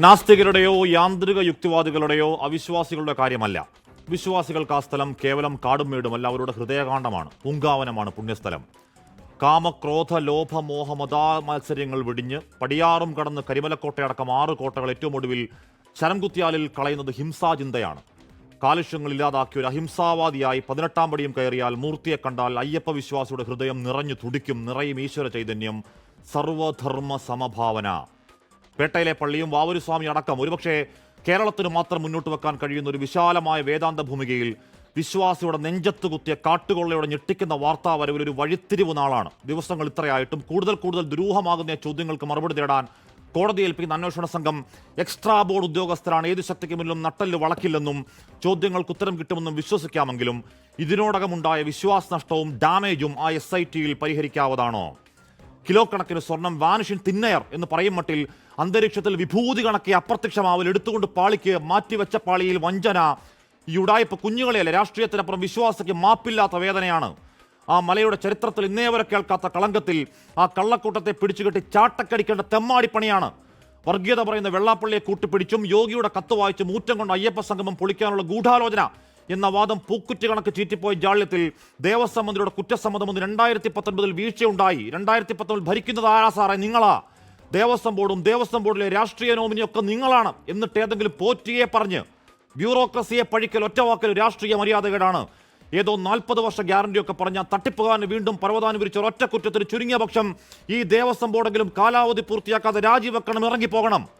നാസ്തികരുടെയോ യാന്ത്രിക യുക്തിവാദികളുടെയോ അവിശ്വാസികളുടെ കാര്യമല്ല. വിശ്വാസികൾക്ക് ആ സ്ഥലം കേവലം കാടും വീടുമല്ല അവരുടെ ഹൃദയകാന്ഡമാണ് പൂങ്കാവനമാണ് പുണ്യസ്ഥലം. കാമക്രോധ ലോഭ മോഹ മതാ മത്സര്യങ്ങൾ വെടിഞ്ഞ് പടിയാറും കടന്ന് കരിമലക്കോട്ടയടക്കം ആറ് കോട്ടകൾ ഏറ്റവും ഒടുവിൽ ശരംകുത്തിയാലിൽ കളയുന്നത് ഹിംസാചിന്തയാണ് കാലുഷ്യങ്ങൾ ഇല്ലാതാക്കിയ ഒരു അഹിംസാവാദിയായി പതിനെട്ടാം പടിയും കയറിയാൽ മൂർത്തിയെ കണ്ടാൽ അയ്യപ്പ വിശ്വാസിയുടെ ഹൃദയം നിറഞ്ഞു തുടിക്കും നിറയും ഈശ്വര ചൈതന്യം. സർവധർമ്മ സമഭാവന. പേട്ടയിലെ പള്ളിയും വാവൂരുസ്വാമി അടക്കം ഒരുപക്ഷെ കേരളത്തിന് മാത്രം മുന്നോട്ട് വെക്കാൻ കഴിയുന്ന ഒരു വിശാലമായ വേദാന്ത ഭൂമികയിൽ വിശ്വാസിയുടെ നെഞ്ചത്ത് കുത്തിയ കാട്ടുകൊള്ളയോടെ ഞെട്ടിക്കുന്ന വാർത്താ വരവിൽ ഒരു വഴിത്തിരിവ് നാളാണ്. ദിവസങ്ങൾ ഇത്രയായിട്ടും കൂടുതൽ കൂടുതൽ ദുരൂഹമാകുന്ന ചോദ്യങ്ങൾക്ക് മറുപടി തേടാൻ കോടതി ഏൽപ്പിക്കുന്ന അന്വേഷണ സംഘം എക്സ്ട്രാ ബോർഡ് ഉദ്യോഗസ്ഥരാണ്. ഏത് ശക്തിക്ക് മുന്നിലും നട്ടൽ വളക്കില്ലെന്നും ചോദ്യങ്ങൾക്ക് ഉത്തരം കിട്ടുമെന്നും വിശ്വസിക്കാമെങ്കിലും ഇതിനോടകമുണ്ടായ വിശ്വാസനഷ്ടവും ഡാമേജും ആ എസ് പരിഹരിക്കാവതാണോ? കിലോ കണക്കിന് സ്വർണം വാനിഷിൻ തിന്നയർ എന്ന് പറയും മട്ടിൽ അന്തരീക്ഷത്തിൽ വിഭൂതി കണക്കെ അപ്രത്യക്ഷമാവൽ എടുത്തുകൊണ്ട് പാളിക്ക് മാറ്റിവെച്ച പാളിയിൽ വഞ്ചന. ഈ ഉടായ്പ കുഞ്ഞുങ്ങളെയല്ല രാഷ്ട്രീയത്തിനപ്പുറം വിശ്വാസയ്ക്ക് മാപ്പില്ലാത്ത വേദനയാണ്. ആ മലയുടെ ചരിത്രത്തിൽ ഇന്നേ വരെ കേൾക്കാത്ത കളങ്കത്തിൽ ആ കള്ളക്കൂട്ടത്തെ പിടിച്ചുകെട്ടി ചാട്ടക്കടിക്കേണ്ട തെമ്മാടിപ്പണിയാണ് വർഗീയത പറയുന്ന വെള്ളാപ്പള്ളിയെ കൂട്ടിപ്പിടിച്ചും യോഗിയുടെ കത്ത് വായിച്ചും ഊറ്റം കൊണ്ട് അയ്യപ്പ സംഗമം പൊളിക്കാനുള്ള ഗൂഢാലോചന. എന്ന വാദം പൂക്കുറ്റി കണക്ക് ചീറ്റിപ്പോയ ജാള്യത്തിൽ ദേവസ്വം മന്ത്രിയുടെ കുറ്റസമ്മതം ഒന്ന് രണ്ടായിരത്തി പത്തൊൻപതിൽ വീഴ്ചയുണ്ടായി. രണ്ടായിരത്തി പത്തൊമ്പതിൽ ഭരിക്കുന്നത് ആരാ സാറേ? നിങ്ങളാ. ദേവസ്വം ബോർഡും ദേവസ്വം ബോർഡിലെ രാഷ്ട്രീയ നോമിനിയൊക്കെ നിങ്ങളാണ്. എന്നിട്ട് ഏതെങ്കിലും പോറ്റിയെ പറഞ്ഞ് ബ്യൂറോക്രസിയെ പഴിക്കൽ ഒറ്റവാക്കൽ രാഷ്ട്രീയ മര്യാദകേടാണ്. ഏതോ നാൽപ്പത് വർഷ ഗ്യാരണ്ടിയൊക്കെ പറഞ്ഞ തട്ടിപ്പുകാരന് വീണ്ടും പർവതാനം വിരിച്ച ഒരൊറ്റ കുറ്റത്തിന് ചുരുങ്ങിയ പക്ഷം ഈ ദേവസ്വം ബോർഡെങ്കിലും കാലാവധി പൂർത്തിയാക്കാതെ രാജിവെക്കണം ഇറങ്ങിപ്പോകണം.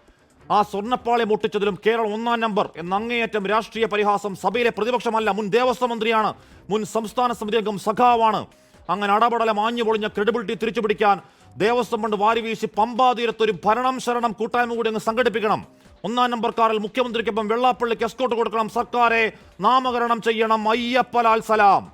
ആ സ്വർണപ്പാളെ മുട്ടിച്ചതിലും കേരളം ഒന്നാം നമ്പർ എന്ന അങ്ങേയറ്റം രാഷ്ട്രീയ പരിഹാസം സഭയിലെ പ്രതിപക്ഷമല്ല മുൻ ദേവസ്വം മന്ത്രിയാണ് മുൻ സംസ്ഥാന സമിതി അംഗം സഖാവാണ്. അങ്ങനെ അടപടല മാഞ്ഞു പൊളിഞ്ഞ ക്രെഡിബിലിറ്റി തിരിച്ചുപിടിക്കാൻ ദേവസ്വം ഫണ്ട് വാരിവീശി പമ്പാതീരത്ത് ഒരു ഭരണം ശരണം കൂട്ടായ്മ കൂടി അങ്ങ് സംഘടിപ്പിക്കണം. ഒന്നാം നമ്പർ കാറിൽ മുഖ്യമന്ത്രിക്കൊപ്പം വെള്ളാപ്പള്ളിക്ക് എസ്കോട്ട് കൊടുക്കണം. സർക്കാരെ നാമകരണം ചെയ്യണം. അയ്യപ്പലാൽ സലാം.